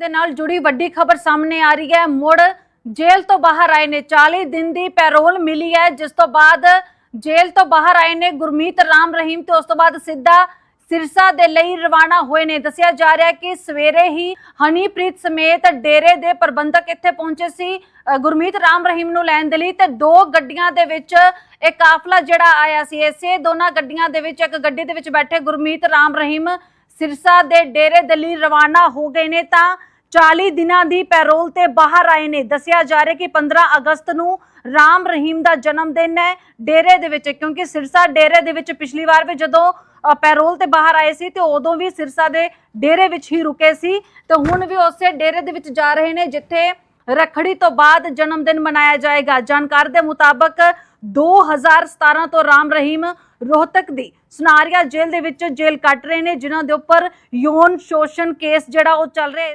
ਦੇ ਨਾਲ ਜੁੜੀ ਵੱਡੀ ਖਬਰ ਸਾਹਮਣੇ ਆ ਰਹੀ ਹੈ। ਮੁੜ ਜੇਲ੍ਹ ਤੋਂ ਬਾਹਰ ਆਏ ਨੇ। 40 ਦਿਨ ਦੀ ਪੈਰੋਲ ਮਿਲੀ ਹੈ, ਜਿਸ ਤੋਂ ਬਾਅਦ ਜੇਲ੍ਹ ਤੋਂ ਬਾਹਰ ਆਏ ਨੇ ਗੁਰਮੀਤ ਰਾਮ ਰਹੀਮ ਤੇ ਉਸ ਤੋਂ ਬਾਅਦ ਸਿੱਧਾ ਸਿਰਸਾ ਦੇ ਲਈ ਰਵਾਨਾ ਹੋਏ ਨੇ। ਦੱਸਿਆ ਜਾ ਰਿਹਾ ਕਿ ਸਵੇਰੇ ਹੀ ਹਨੀਪ੍ਰੀਤ ਸਮੇਤ ਡੇਰੇ ਦੇ ਪ੍ਰਬੰਧਕ ਇੱਥੇ ਪਹੁੰਚੇ ਸੀ। ਗੁਰਮੀਤ ਰਾਮ ਰਹੀਮ ਨੂੰ ਲੈਣ ਦੇ ਲਈ ਤੇ ਦੋ ਗੱਡੀਆਂ ਦੇ ਵਿੱਚ ਇਹ ਕਾਫਲਾ ਜਿਹੜਾ ਆਇਆ ਸੀ। ਇਸੇ ਦੋਨਾਂ ਗੱਡੀਆਂ ਦੇ ਵਿੱਚ ਇੱਕ ਗੱਡੀ ਦੇ ਵਿੱਚ ਬੈਠੇ ਗੁਰਮੀਤ ਰਾਮ ਰਹੀਮ ਸਿਰਸਾ ਦੇ ਡੇਰੇ ਦੇ ਲਈ ਰਵਾਨਾ ਹੋ ਗਏ ਨੇ। ਤਾਂ 40 ਦਿਨਾਂ ਦੀ ਪੈਰੋਲ ਤੇ ਬਾਹਰ ਆਏ ਨੇ। ਦੱਸਿਆ ਜਾ ਰਿਹਾ ਕਿ 15 ਅਗਸਤ ਨੂੰ ਰਾਮ ਰਹੀਮ ਦਾ ਜਨਮ ਦਿਨ ਹੈ ਡੇਰੇ ਦੇ ਵਿੱਚ, ਕਿਉਂਕਿ ਸਿਰਸਾ ਡੇਰੇ ਦੇ ਵਿੱਚ ਪਿਛਲੀ ਵਾਰ ਵੀ ਜਦੋਂ ਪੈਰੋਲ ਤੇ ਬਾਹਰ ਆਏ ਸੀ ਤੇ ਉਦੋਂ ਵੀ ਸਿਰਸਾ ਦੇ ਡੇਰੇ ਵਿੱਚ ਹੀ ਰੁਕੇ ਸੀ। ਤੇ ਹੁਣ ਵੀ ਉਸੇ ਡੇਰੇ ਦੇ ਵਿੱਚ ਜਾ ਰਹੇ ਨੇ, ਜਿੱਥੇ ਰੱਖੜੀ ਤੋਂ ਬਾਅਦ ਜਨਮ ਦਿਨ ਮਨਾਇਆ ਜਾਏਗਾ। ਜਾਣਕਾਰ ਦੇ ਮੁਤਾਬਕ 2017 ਤੋਂ ਰਾਮ ਰਹੀਮ ਰੋਹਤਕ ਦੀ ਸੁਨਾਰੀਆ ਜੇਲ੍ਹ ਦੇ ਵਿੱਚ ਜੇਲ੍ਹ ਕੱਟ ਰਹੇ ਨੇ, ਜਿਨ੍ਹਾਂ ਦੇ ਉੱਪਰ ਯੋਨ ਸ਼ੋਸ਼ਣ ਕੇਸ ਜਿਹੜਾ ਉਹ ਚੱਲ ਰਿਹਾ ਹੈ।